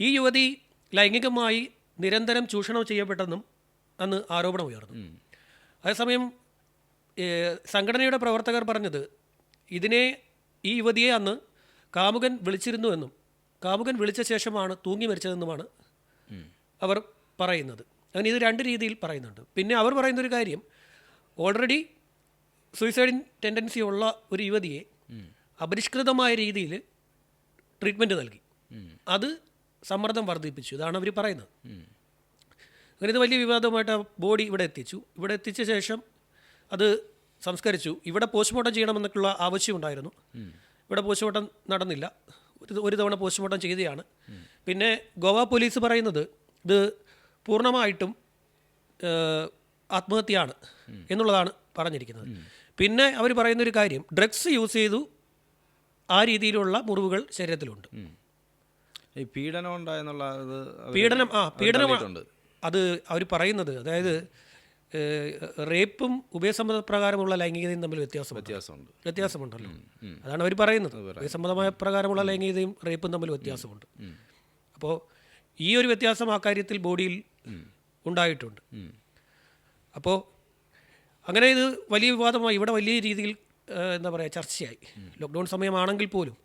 ഈ യുവതി ലൈംഗികമായി നിരന്തരം ചൂഷണം ചെയ്യപ്പെട്ടെന്നും അന്ന് ആരോപണം ഉയർന്നു. അതേസമയം സംഘടനയുടെ പ്രവർത്തകർ പറഞ്ഞത് ഇതിനെ ഈ യുവതിയെ അന്ന് കാമുകൻ വിളിച്ചിരുന്നുവെന്നും കാമുകൻ വിളിച്ച ശേഷമാണ് തൂങ്ങി മരിച്ചതെന്നുമാണ് അവർ പറയുന്നത്. അങ്ങനെ ഇത് രണ്ട് രീതിയിൽ പറയുന്നുണ്ട്. പിന്നെ അവർ പറയുന്ന ഒരു കാര്യം ഓൾറെഡി സൂയിസൈഡ് ടെൻഡൻസി ഉള്ള ഒരു യുവതിയെ അപരിഷ്കൃതമായ രീതിയിൽ ട്രീറ്റ്മെന്റ് നൽകി. അത് സമ്മർദ്ദം വർദ്ധിപ്പിച്ചു. ഇതാണ് അവർ പറയുന്നത്. അങ്ങനെ ഇത് വലിയ വിവാദമായിട്ട് ആ ബോഡി ഇവിടെ എത്തിച്ചു. ഇവിടെ എത്തിച്ച ശേഷം അത് സംസ്കരിച്ചു. ഇവിടെ പോസ്റ്റ്മോർട്ടം ചെയ്യണമെന്നൊക്കെയുള്ള ആവശ്യമുണ്ടായിരുന്നു ഇവിടെ പോസ്റ്റ്മോർട്ടം നടന്നില്ല. ഒരു ഒരു തവണ പോസ്റ്റ്മോർട്ടം ചെയ്തതാണ് പിന്നെ ഗോവ പോലീസ് പറയുന്നത് ഇത് പൂർണമായിട്ടും ആത്മഹത്യയാണ് എന്നുള്ളതാണ് പറഞ്ഞിരിക്കുന്നത്. പിന്നെ അവർ പറയുന്നൊരു കാര്യം ഡ്രഗ്സ് യൂസ് ചെയ്തു ആ രീതിയിലുള്ള മുറിവുകൾ ശരീരത്തിലുണ്ട്. ഈ പീഡനം ഉണ്ടായെന്നുള്ള ഇത് അവർ പീഡനം ആ പീഡനം തള്ളിയിട്ടുണ്ട്. അത് അവർ പറയുന്നത് അതായത് ഏഹ്, റേപ്പും ഉഭയസമ്മത പ്രകാരമുള്ള ലൈംഗികതയും തമ്മിൽ വ്യത്യാസമുണ്ട്. വ്യത്യാസമുണ്ട്. വ്യത്യാസമുണ്ടല്ലോ. അതാണ് അവർ പറയുന്നത്. ഉഭയസമ്മതമായ പ്രകാരമുള്ള ലൈംഗികതയും റേപ്പും തമ്മിൽ വ്യത്യാസമുണ്ട്. അപ്പോൾ ഈ ഒരു വ്യത്യാസം ആ കാര്യത്തിൽ ബോഡിയിൽ ഉണ്ടായിട്ടുണ്ട്. അപ്പോൾ അങ്ങനെ ഇത് വലിയ വിവാദമായി ഇവിടെ വലിയ രീതിയിൽ ഏഹ്, എന്താ പറയുക ചർച്ചയായി. ലോക്ക്ഡൗൺ സമയമാണെങ്കിൽ പോലും